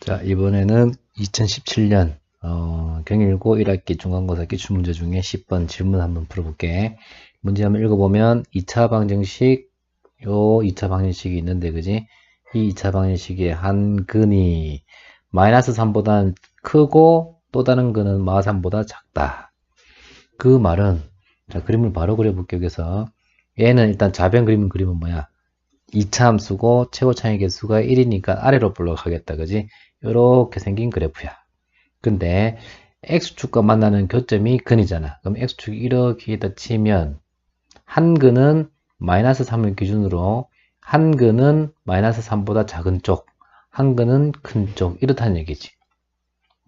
자, 이번에는 2017년 어, 경일고 1학기 중간고사 기출문제 중에 10번 질문 한번 풀어볼게. 문제 한번 읽어보면 2차 방정식 요 2차 방정식이 있는데 그지? 이 2차 방정식의 한 근이 마이너스 3보다 크고 또 다른 근은 마이너스 3보다 작다. 그 말은 자 그림을 바로 그려볼게요. 여기서 얘는 일단 좌변 그림 그리면 뭐야? 2차 함수고 최고 차이 개수가 1이니까 아래로 불러가겠다. 그지? 이렇게 생긴 그래프야. 근데 x축과 만나는 교점이 근이잖아. 그럼 x축이 이렇게 있다 치면 한 근은 마이너스 3을 기준으로 한 근은 마이너스 3보다 작은 쪽, 한 근은 큰 쪽 이렇다는 얘기지.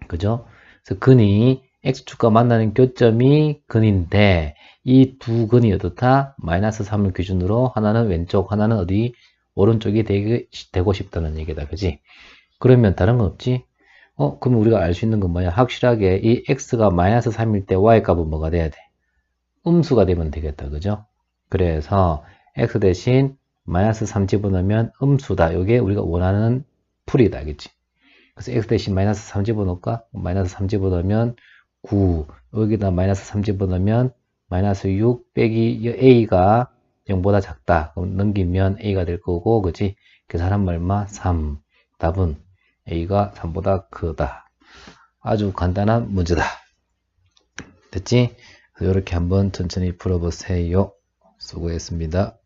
그죠? 그래서 근이 x축과 만나는 교점이 근인데 이 두 근이 어떻다? 마이너스 3을 기준으로 하나는 왼쪽, 하나는 어디? 오른쪽이 되게, 되고 싶다는 얘기다. 그지? 그러면 다른 건 없지? 어, 그럼 우리가 알 수 있는 건 뭐야? 확실하게 이 x가 마이너스 3일 때 y 값은 뭐가 돼야 돼? 음수가 되면 되겠다. 그죠? 그래서 x 대신 마이너스 3 집어넣으면 음수다. 이게 우리가 원하는 풀이다. 그치? 그래서 x 대신 마이너스 3 집어넣을까? 마이너스 3 집어넣으면 9. 여기다 마이너스 3 집어넣으면 마이너스 6 빼기 a가 0보다 작다. 그럼 넘기면 a가 될 거고, 그치? 계산한 말마 3. 답은 a가 3보다 크다. 아주 간단한 문제다. 됐지? 이렇게 한번 천천히 풀어보세요. 수고했습니다.